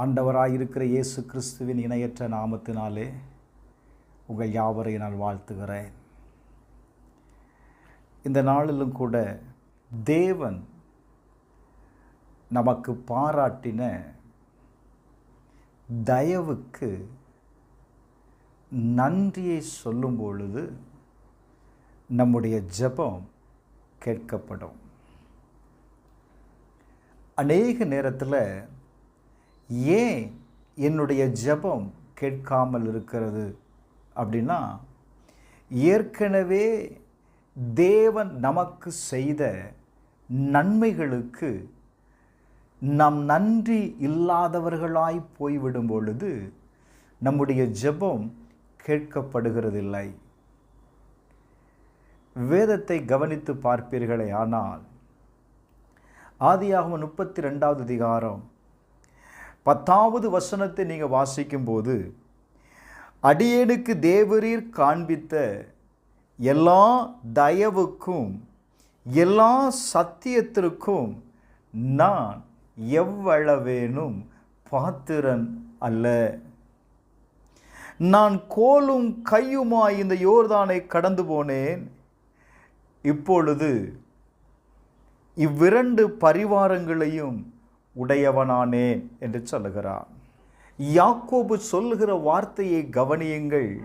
ஆண்டவராயிருக்கிற இயேசு கிறிஸ்துவின் இணையற்ற நாமத்தினாலே உங்கள் யாவரை நான் வாழ்த்துகிறேன். இந்த நாளிலும் கூட தேவன் நமக்கு பாராட்டின தயவுக்கு நன்றியை சொல்லும் பொழுது நம்முடைய ஜெபம் கேட்கப்படும். அநேக நேரத்தில் ஏன் என்னுடைய ஜெபம் கேட்காமல் இருக்கிறது? அப்படின்னா ஏற்கனவே தேவன் நமக்கு செய்த நன்மைகளுக்கு நாம் நன்றி இல்லாதவர்களாய் போய்விடும் பொழுது நம்முடைய ஜெபம் கேட்கப்படுகிறதில்லை. வேதத்தை கவனித்து பார்ப்பீர்களே ஆனால் ஆதியாகவும் முப்பத்தி ரெண்டாவது அதிகாரம் பத்தாவது வசனத்தை நீங்கள் வாசிக்கும்போது அடியேனுக்கு தேவரீர் காண்பித்த எல்லா தயவுக்கும் எல்லா சத்தியத்திற்கும் நான் எவ்வளவேனும் பாத்திரன் அல்ல. நான் கோலும் கையுமாய் இந்த யோர்தானை கடந்து போனேன். இப்பொழுது இவ்விரண்டு பரிவாரங்களையும் உடையவனானேன் என்று சொல்லுகிறான். யாக்கோபு சொல்லுகிற வார்த்தையை கவனியுங்கள்.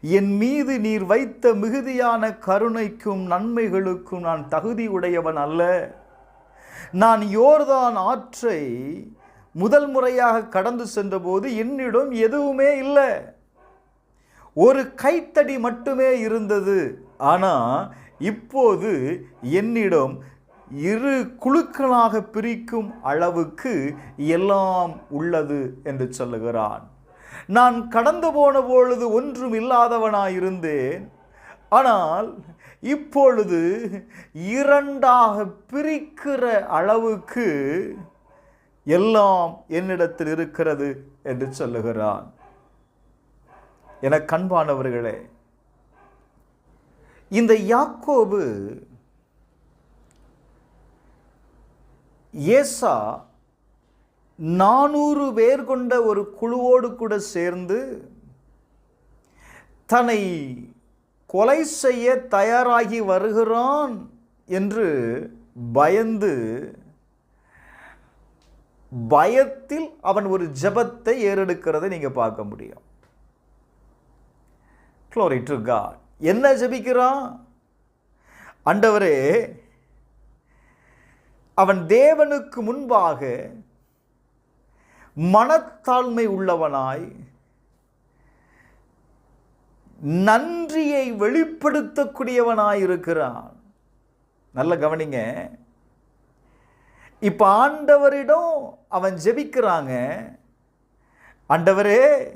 என் மீது நீர் வைத்த மிகுதியான கருணைக்கும் நன்மைகளுக்கும் நான் தகுதி உடையவன் அல்ல. நான் யோர்தான் ஆற்றை முதல் முறையாக கடந்து சென்றபோது என்னிடம் எதுவுமே இல்லை. ஒரு கைத்தடி மட்டுமே இருந்தது. ஆனால் இப்போது என்னிடம் இரு குழுக்களாக பிரிக்கும் அளவுக்கு எல்லாம் உள்ளது என்று சொல்லுகிறான். நான் கடந்து போன பொழுது ஒன்றும் இல்லாதவனாயிருந்தேன். ஆனால் இப்பொழுது இரண்டாக பிரிக்கிற அளவுக்கு எல்லாம் என்னிடத்தில் இருக்கிறது என்று சொல்லுகிறான். என கண்பானவர்களே இந்த யாக்கோபு ஏசா நானூறு பேர் கொண்ட ஒரு குழுவோடு கூட சேர்ந்து தன்னை கொலை செய்ய தயாராகி வருகிறான் என்று பயந்து பயத்தில் அவன் ஒரு ஜபத்தை ஏறெடுக்கிறதை நீங்கள் பார்க்க முடியும். க்ளோரி டு காட் என்ன ஜபிக்கிறான்? அண்டவரே அவன் தேவனுக்கு முன்பாக மனத்தாழ்மை உள்ளவனாய் நன்றியை வெளிப்படுத்தக்கூடியவனாய் இருக்கிறான் நல்ல கவனிங்க. இப்ப ஆண்டவரிடம் அவன் ஜெபிக்கிறாங்க. ஆண்டவரே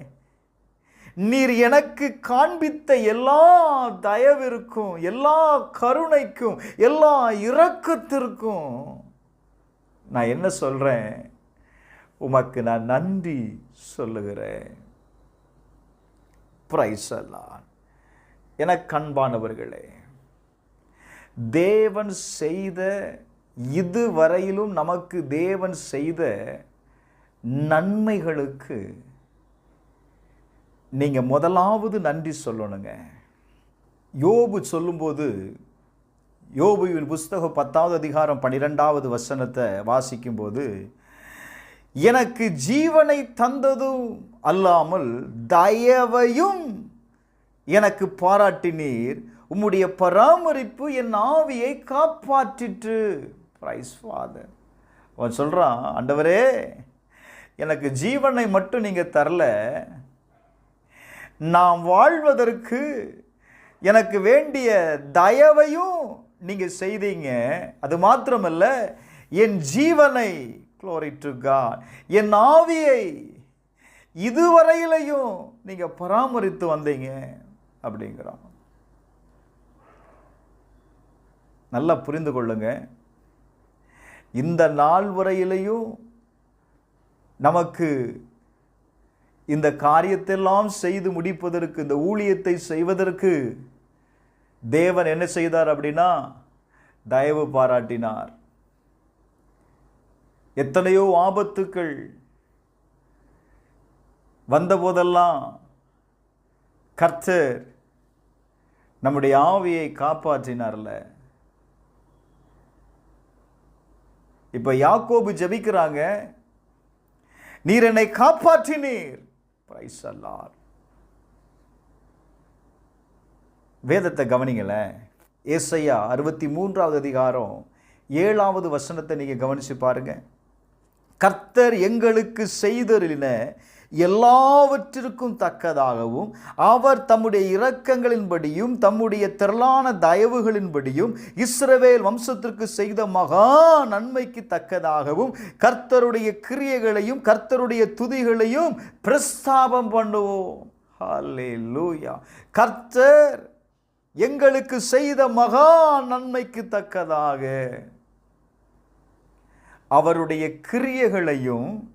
நீர் எனக்கு காண்பித்த எல்லா தயவிற்கும் எல்லா கருணைக்கும் எல்லா இரக்கத்திற்கும் நான் என்ன சொல்கிறேன் உமக்கு நான் நன்றி சொல்லுகிறேன். பிரைசலான் என கண்பானவர்களே தேவன் செய்த இதுவரையிலும் நமக்கு தேவன் செய்த நன்மைகளுக்கு நீங்கள் முதலாவது நன்றி சொல்லணுங்க. யோபு சொல்லும்போது யோபுவின் புஸ்தகம் பத்தாவது அதிகாரம் பன்னிரெண்டாவது வசனத்தை வாசிக்கும்போது எனக்கு ஜீவனை தந்ததும் அல்லாமல் தயவையும் எனக்கு பாராட்டினீர். உம்முடைய பராமரிப்பு என் ஆவியை காப்பாற்றிற்று. பிரைஸ் ஃபாதர் அவன் சொல்கிறான் ஆண்டவரே எனக்கு ஜீவனை மட்டும் நீங்கள் தரல. நான் வாழ்வதற்கு எனக்கு வேண்டிய தயவையும் நீங்கள் செய்தீங்க அது மாத்திரமல்ல என் ஜீவனை க்ளோரி டு காட் என் ஆவியை இதுவரையிலையும் நீங்கள் பராமரித்து வந்தீங்க அப்படிங்கிறான். நல்லா புரிந்து கொள்ளுங்க. இந்த நாள் வரையிலையும் நமக்கு இந்த காரியத்தெல்லாம் செய்து முடிப்பதற்கு இந்த ஊழியத்தை செய்வதற்கு தேவன் என்ன செய்தார் அப்படின்னா தயவு பாராட்டினார். எத்தனையோ ஆபத்துக்கள் வந்தபோதெல்லாம் கர்த்தர் நம்முடைய ஆவியை காப்பாற்றினார்ல. இப்போ யாக்கோபு ஜெபிக்கிறாங்க நீர் என்னை காப்பாற்றினீர். பிரைஸ் அல்லார் வேதத்தை கவனிங்களேன். ஏசையா அறுபத்தி மூன்றாவது அதிகாரம் ஏழாவது வசனத்தை நீங்கள் கவனிச்சு பாருங்க. கர்த்தர் எங்களுக்கு செய்தருளின எல்லாவற்றிற்கும் தக்கதாகவும் அவர் தம்முடைய இரக்கங்களின்படியும் தம்முடைய திரளான தயவுகளின்படியும் இஸ்ரவேல் வம்சத்திற்கு செய்த மகா நன்மைக்கு தக்கதாகவும் கர்த்தருடைய கிரியைகளையும் கர்த்தருடைய துதிகளையும் பிரஸ்தாபம் பண்ணுவோம். லூயா கர்த்தர் எங்களுக்கு செய்த மகா நன்மைக்கு தக்கதாக. அவருடைய கிரியைகளையும்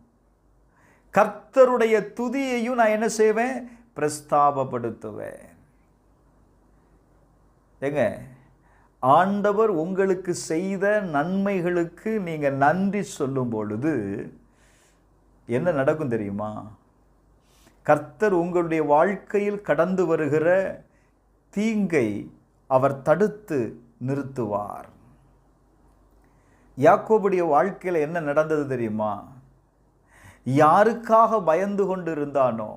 கர்த்தருடைய துதியையும் நான் என்ன செய்வேன்? பிரஸ்தாபப்படுத்துவேன். ஏங்க ஆண்டவர் உங்களுக்கு செய்த நன்மைகளுக்கு நீங்கள் நன்றி சொல்லும் பொழுது என்ன நடக்கும் தெரியுமா? கர்த்தர் உங்களுடைய வாழ்க்கையில் கடந்து வருகிற தீங்கை அவர் தடுத்து நிறுத்துவார். யாக்கோபுடைய வாழ்க்கையில் என்ன நடந்தது தெரியுமா? யாருக்காக பயந்து கொண்டு இருந்தானோ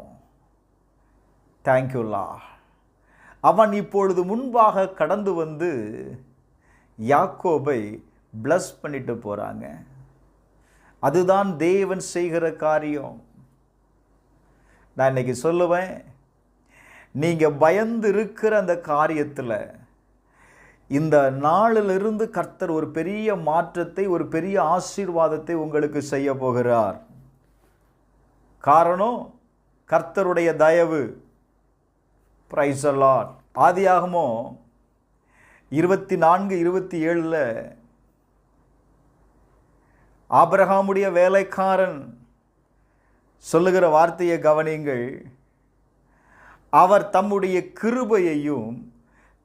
தேங்க்யூலா அவன் இப்பொழுது முன்பாக கடந்து வந்து யாக்கோபை பிளஸ் பண்ணிட்டு போகிறாங்க அதுதான் தேவன் செய்கிற காரியம். நான் இன்னைக்கு சொல்லுவேன் நீங்கள் பயந்து இருக்கிற அந்த காரியத்தில் இந்த நாளிலிருந்து கர்த்தர் ஒரு பெரிய மாற்றத்தை ஒரு பெரிய ஆசீர்வாதத்தை உங்களுக்கு செய்ய போகிறார். காரணம் கர்த்தருடைய தயவு. பிரைஸ் அலாட் ஆதியாகமோ இருபத்தி நான்கு இருபத்தி ஏழில் ஆபிரகாமுடைய வேலைக்காரன் சொல்லுகிற வார்த்தையை கவனியுங்கள். அவர் தம்முடைய கிருபையையும்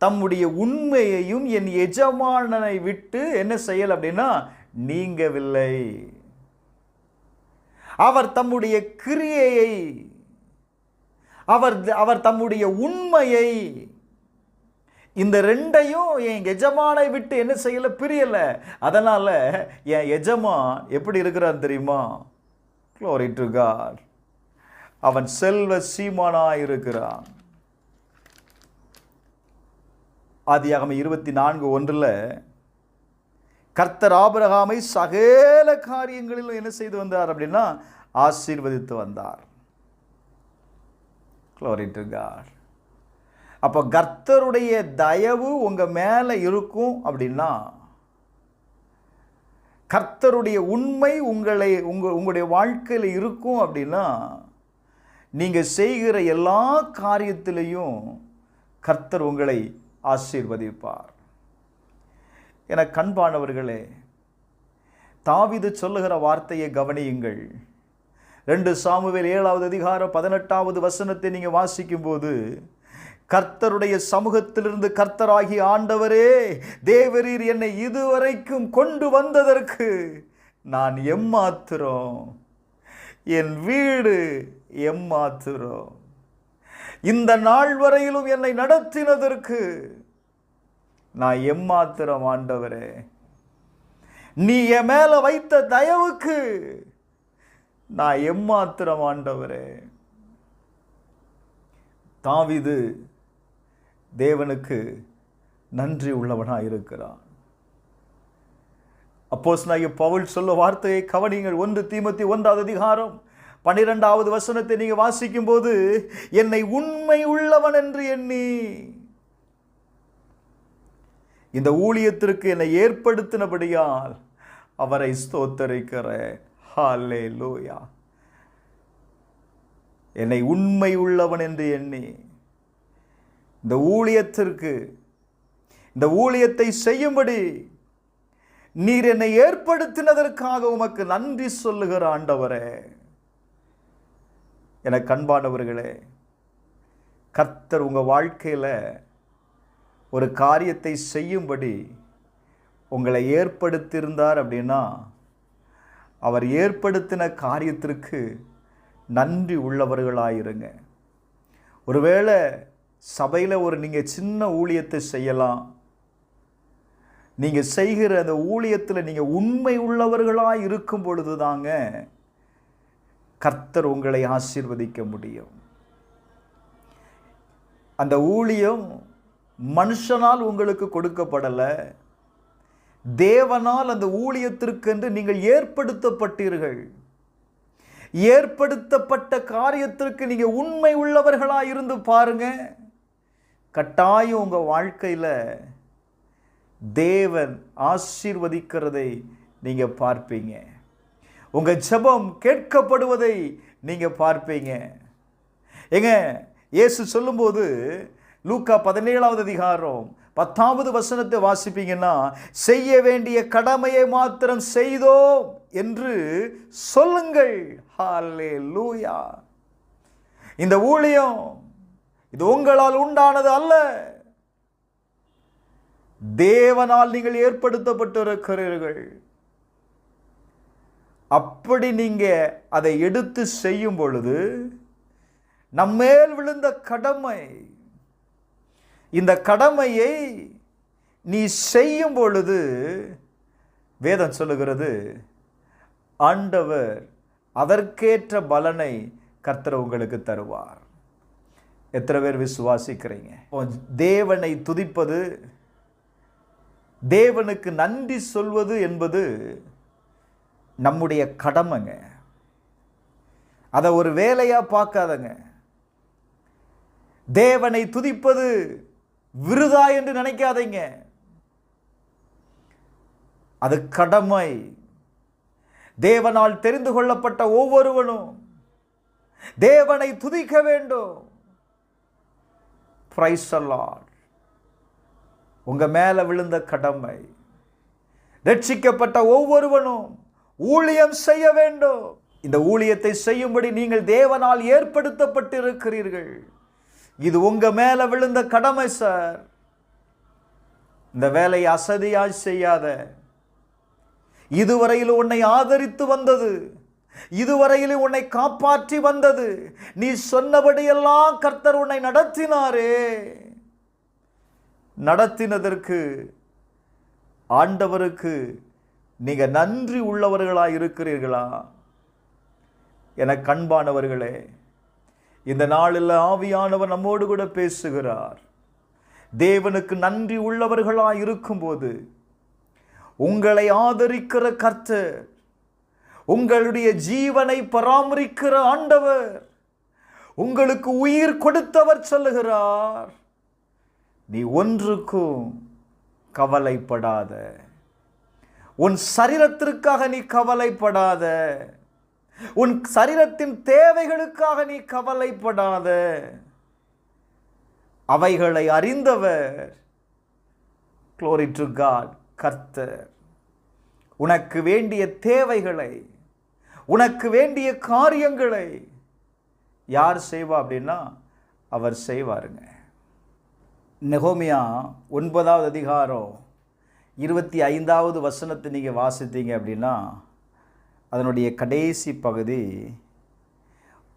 தம்முடைய உண்மையையும் என் எஜமானனை விட்டு என்ன செய்யல் அப்படின்னா நீங்கவில்லை. அவர் தம்முடைய கிரியையை அவர் அவர் தம்முடைய உண்மையை இந்த ரெண்டையும் என் எஜமானை விட்டு என்ன செய்யலை பிரியலை. அதனால் என் எஜமான் எப்படி இருக்கிறான்னு தெரியுமா? க்ளோரி டு காட் அவன் செல்வ சீமானாயிருக்கிறான் ஆதியாகம இருபத்தி நான்கு ஒன்றில் கர்த்தர் ஆபரகாமை சகல காரியங்களிலும் என்ன செய்து வந்தார் அப்படின்னா ஆசீர்வதித்து வந்தார். க்ளோரி அப்போ கர்த்தருடைய தயவு உங்கள் மேலே இருக்கும் அப்படின்னா கர்த்தருடைய உண்மை உங்களை உங்கள் உங்களுடைய வாழ்க்கையில் இருக்கும் அப்படின்னா நீங்கள் செய்கிற எல்லா காரியத்திலையும் கர்த்தர் உங்களை ஆசீர்வதிப்பார். என கண்பானவர்களே தாவிது சொல்லுகிற வார்த்தையை கவனியுங்கள். ரெண்டு சாமுவேல் ஏழாவது அதிகாரம் பதினெட்டாவது வசனத்தை நீங்கள் வாசிக்கும்போது கர்த்தருடைய சமூகத்திலிருந்து கர்த்தராகி ஆண்டவரே தேவரீர் என்னை இதுவரைக்கும் கொண்டு வந்ததற்கு நான் எம்மாத்திரம்? என் வீடு எம்மாத்திரம் இந்த நாள் வரையிலும் என்னை நடத்தினதற்கு நான் எம்மாத்திரம் ஆண்டவரே. நீ என் மேல வைத்த தயவுக்கு நான் எம்மாத்திரம் ஆண்டவரே. தாவிது தேவனுக்கு நன்றி உள்ளவனாக இருக்கிறான். அப்போஸ் பவுல் சொல்ல வார்த்தையை கவனிங்கள் ஒன்று தீமத்தி ஒன்றாவது அதிகாரம் பன்னிரெண்டாவது வசனத்தை நீங்க வாசிக்கும் போது என்னை உண்மை உள்ளவன் என்று எண்ணி. இந்த ஊழியத்திற்கு என்னை ஏற்படுத்தினபடியால் அவரை ஸ்தோத்தரிக்கிறேன். ஹாலே லோயா என்னை உண்மை உள்ளவன் என்று எண்ணி. இந்த ஊழியத்திற்கு இந்த ஊழியத்தை செய்யும்படி நீர் என்னை ஏற்படுத்தினதற்காக உமக்கு நன்றி சொல்லுகிற ஆண்டவரே. என கண்பானவர்களே கர்த்தர் உங்கள் வாழ்க்கையில் ஒரு காரியத்தை செய்யும்படி உங்களை ஏற்படுத்தியிருந்தார் அப்படின்னா அவர் ஏற்படுத்தின காரியத்திற்கு நன்றி உள்ளவர்களாயிருங்க. ஒருவேளை சபையில் ஒரு நீங்கள் சின்ன ஊழியத்தை செய்யலாம். நீங்கள் செய்கிற அந்த ஊழியத்தில் நீங்கள் உண்மை உள்ளவர்களாக இருக்கும் பொழுது தாங்க கர்த்தர் உங்களை ஆசீர்வதிக்க முடியும். அந்த ஊழியம் மனுஷனால் உங்களுக்கு கொடுக்கப்படலை. தேவனால் அந்த ஊழியத்திற்கென்று நீங்கள் ஏற்படுத்தப்பட்டீர்கள். ஏற்படுத்தப்பட்ட காரியத்திற்கு நீங்கள் உண்மை உள்ளவர்களாக இருந்து பாருங்க. கட்டாயம் உங்கள் வாழ்க்கையில் தேவன் ஆசீர்வதிக்கிறதை நீங்கள் பார்ப்பீங்க. உங்கள் ஜெபம் கேட்கப்படுவதை நீங்கள் பார்ப்பீங்க. ஏங்க இயேசு சொல்லும்போது லூக்கா பதினேழாவது அதிகாரம் பத்தாவது வசனத்தை வாசிப்பீங்கன்னா செய்ய வேண்டிய கடமையை மாத்திரம் செய்தோம் என்று சொல்லுங்கள். ஹாலே லூயா இந்த ஊழியம் இது உங்களால் உண்டானது அல்ல. தேவனால் நீங்கள் ஏற்படுத்தப்பட்டிருக்கிறீர்கள். அப்படி நீங்கள் அதை எடுத்து செய்யும் பொழுது நம்மேல் விழுந்த கடமை இந்த கடமையை நீ செய்யும் பொழுது வேதம் சொல்லுகிறது ஆண்டவர் அதற்கேற்ற பலனை கர்த்தர் உங்களுக்கு தருவார். எத்தனை பேர் விசுவாசிக்கிறீங்க? தேவனை துதிப்பது தேவனுக்கு நன்றி சொல்வது என்பது நம்முடைய கடமைங்க. அதை ஒரு வேலையாக பார்க்காதங்க. தேவனை துதிப்பது விருதா என்று நினைக்காதீங்க. அது கடமை. தேவனால் தெரிந்து கொள்ளப்பட்ட ஒவ்வொருவனும் தேவனை துதிக்க வேண்டும். பிரைஸ் உங்க மேல விழுந்த கடமை. ரட்சிக்கப்பட்ட ஒவ்வொருவனும் ஊழியம் செய்ய வேண்டும். இந்த ஊழியத்தை செய்யும்படி நீங்கள் தேவனால் ஏற்படுத்தப்பட்டிருக்கிறீர்கள். இது உங்க மேல விழுந்த கடமை சார். இந்த வேலையை அசதியாய் செய்யாத. இதுவரையில் உன்னை ஆதரித்து வந்தது. இதுவரையில் உன்னை காப்பாற்றி வந்தது. நீ சொன்னபடியெல்லாம் கர்த்தர் உன்னை நடத்தினாரே. நடத்தினதற்கு ஆண்டவருக்கு நீங்கள் நன்றி உள்ளவர்களாக இருக்கிறீர்களா? என கண்பானவர்களே இந்த நாளில் ஆவியானவர் நம்மோடு கூட பேசுகிறார். தேவனுக்கு நன்றி உள்ளவர்களாக இருக்கும்போது உங்களை ஆதரிக்கிற கர்த்தர் உங்களுடைய ஜீவனை பராமரிக்கிற ஆண்டவர் உங்களுக்கு உயிர் கொடுத்தவர் சொல்லுகிறார். நீ ஒன்றுக்கும் கவலைப்படாத. உன் சரீரத்திற்காக நீ கவலைப்படாத. உன் சரீரத்தின் தேவைகளுக்காக நீ கவலைப்படாத. அவைகளை அறிந்தவர். க்ளோரி டு காட் கர்த்தர். உனக்கு வேண்டிய தேவைகளை உனக்கு வேண்டிய காரியங்களை யார் செய்வா அப்படின்னா அவர் செய்வாருங்க. நெகோமியா ஒன்பதாவது அதிகாரம் இருபத்தி ஐந்தாவது வசனத்தை நீங்கள் வாசித்தீங்க அப்படின்னா அதனுடைய கடைசி பகுதி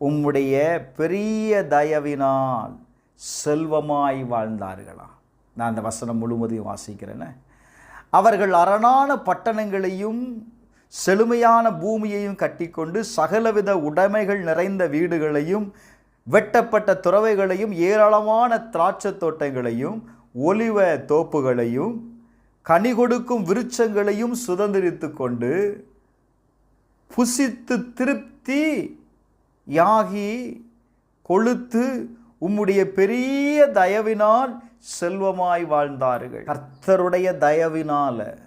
உம்முடைய பெரிய தயவினால் செல்வமாய் வாழ்ந்தார்களா? நான் அந்த வசனம் முழுவதையும் வாசிக்கிறேன்னு அவர்கள் அரணான பட்டணங்களையும் செழுமையான பூமியையும் கட்டிக்கொண்டு சகலவித உடைமைகள் நிறைந்த வீடுகளையும் வெட்டப்பட்ட துறவைகளையும் ஏராளமான திராட்சை தோட்டங்களையும் ஒலிவ தோப்புகளையும் கனி கொடுக்கும் விருட்சங்களையும் சுதந்திரித்து கொண்டு புசித்து திருப்தி யாகி கொளுத்து உம்முடைய பெரிய தயவினால் செல்வமாய் வாழ்ந்தார்கள். கர்த்தருடைய தயவினால்.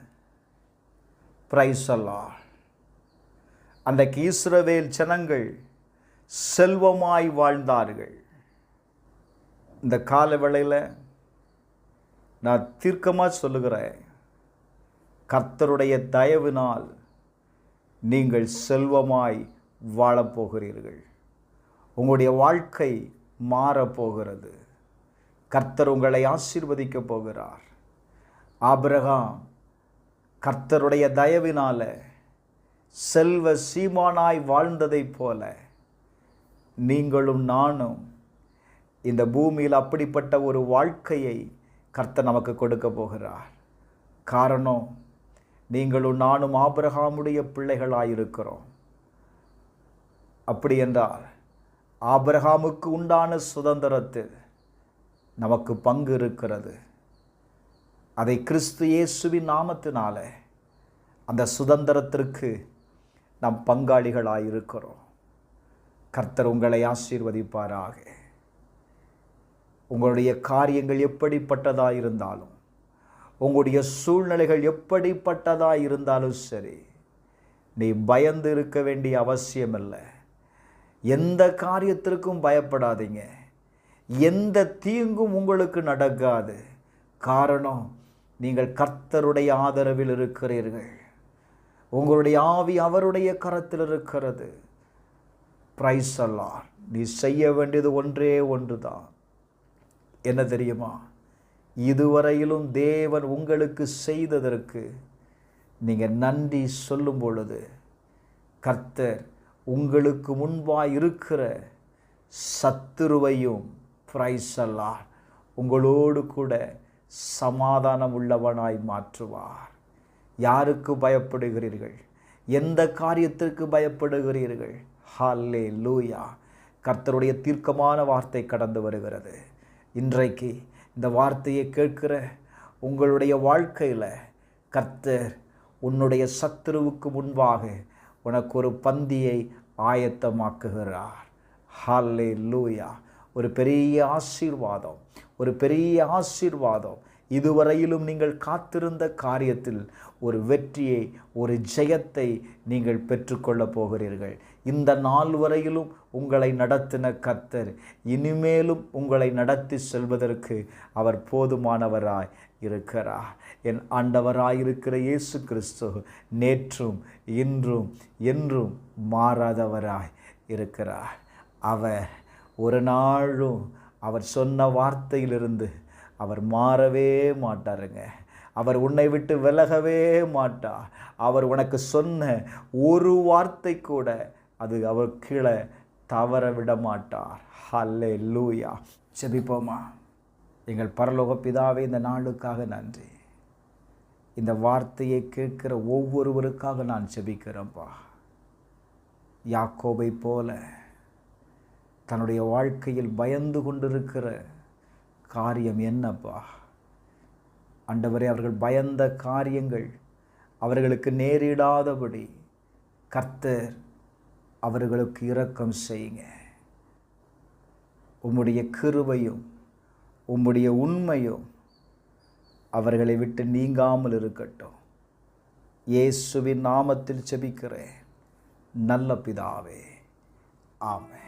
பிரைசல்லா அன்றைக்கு ஈஸ்ரவேல் ஜனங்கள் செல்வமாய் வாழ்ந்தார்கள். இந்த கால வேளையில் நான் தீர்க்கமாக சொல்லுகிறேன். கர்த்தருடைய தயவினால் நீங்கள் செல்வமாய் வாழப்போகிறீர்கள். உங்களுடைய வாழ்க்கை மாறப்போகிறது. கர்த்தர் உங்களை ஆசீர்வதிக்கப் போகிறார். ஆபிரகாம் கர்த்தருடைய தயவினால செல்வ சீமானாய் வாழ்ந்ததைப் போல நீங்களும் நானும் இந்த பூமியில் அப்படிப்பட்ட ஒரு வாழ்க்கையை கர்த்தர் நமக்கு கொடுக்க போகிறார். காரணம் நீங்களும் நானும் ஆபிரகாமுடைய பிள்ளைகளாயிருக்கிறோம். அப்படி என்றால் ஆபிரகாமுக்கு உண்டான சுதந்திரத்தில் நமக்கு பங்கு இருக்கிறது. அதை கிறிஸ்து இயேசுவின் நாமத்தினால அந்த சுதந்திரத்திற்கு நாம் பங்காளிகளாயிருக்கிறோம். கர்த்தர் உங்களை ஆசீர்வதிப்பாராக. உங்களுடைய காரியங்கள் எப்படிப்பட்டதாக இருந்தாலும் உங்களுடைய சூழ்நிலைகள் எப்படிப்பட்டதாக இருந்தாலும் சரி நீ பயந்து இருக்க வேண்டிய அவசியமில்லை. எந்த காரியத்திற்கும் பயப்படாதீங்க. எந்த தீங்கும் உங்களுக்கு நடக்காது. காரணம் நீங்கள் கர்த்தருடைய ஆதரவில் இருக்கிறீர்கள். உங்களுடைய ஆவி அவருடைய கரத்தில் இருக்கிறது. பிரைஸ் அல்லார் நீ செய்ய வேண்டியது ஒன்றே ஒன்று தான் என்ன தெரியுமா? இதுவரையிலும் தேவன் உங்களுக்கு செய்ததற்கு நீங்கள் நன்றி சொல்லும் பொழுது கர்த்தர் உங்களுக்கு முன்பாய் இருக்கிற சத்துருவையும் பிரைசல்லார் உங்களோடு கூட சமாதானம் உள்ளவனாய் மாற்றுவார். யாருக்கு பயப்படுகிறீர்கள்? எந்த காரியத்திற்கு பயப்படுகிறீர்கள்? ஹாலே லூயா கர்த்தருடைய தீர்க்கமான வார்த்தை கடந்து வருகிறது. இன்றைக்கு இந்த வார்த்தையை கேட்கிற உங்களுடைய வாழ்க்கையில் கர்த்தர் உன்னுடைய சத்துருவுக்கு முன்பாக உனக்கு ஒரு பந்தியை ஆயத்தமாக்குகிறார். ஹாலே லூயா ஒரு பெரிய ஆசீர்வாதம் ஒரு பெரிய ஆசீர்வாதம். இதுவரையிலும் நீங்கள் காத்திருந்த காரியத்தில் ஒரு வெற்றியை ஒரு ஜெயத்தை நீங்கள் பெற்றுக்கொள்ளப் போகிறீர்கள். இந்த நாள் வரையிலும் உங்களை நடத்தின கத்தர் இனிமேலும் உங்களை நடத்தி செல்வதற்கு அவர் போதுமானவராய் இருக்கிறார். என் ஆண்டவராயிருக்கிற இயேசு கிறிஸ்து நேற்றும் இன்றும் என்றும் மாறாதவராய் இருக்கிறார். அவர் ஒரு நாளும் அவர் சொன்ன வார்த்தையிலிருந்து அவர் மாறவே மாட்டாருங்க. அவர் உன்னை விட்டு விலகவே மாட்டார் அவர் உனக்கு சொன்ன ஒரு வார்த்தை கூட அது அவர் கீழே தவற விட மாட்டார். ஹல்லே லூயா செபிப்போமா எங்கள் பரலோக பிதாவே இந்த நாளுக்காக நன்றி. இந்த வார்த்தையை கேட்கிற ஒவ்வொருவருக்காக நான் செபிக்கிறேன்ப்பா யாக்கோபை போல தன்னுடைய வாழ்க்கையில் பயந்து கொண்டிருக்கிற காரியம் என்னப்பா? ஆண்டவரே அவர்கள் பயந்த காரியங்கள் அவர்களுக்கு நேரிடாதபடி கர்த்தர் அவர்களுக்கு இரக்கம் செய்யுங்க. உம்முடைய கிருவையும் உம்முடைய உண்மையும் அவர்களை விட்டு நீங்காமல் இருக்கட்டும். இயேசுவின் நாமத்தில் செபிக்கிறேன். நல்ல பிதாவே. ஆமே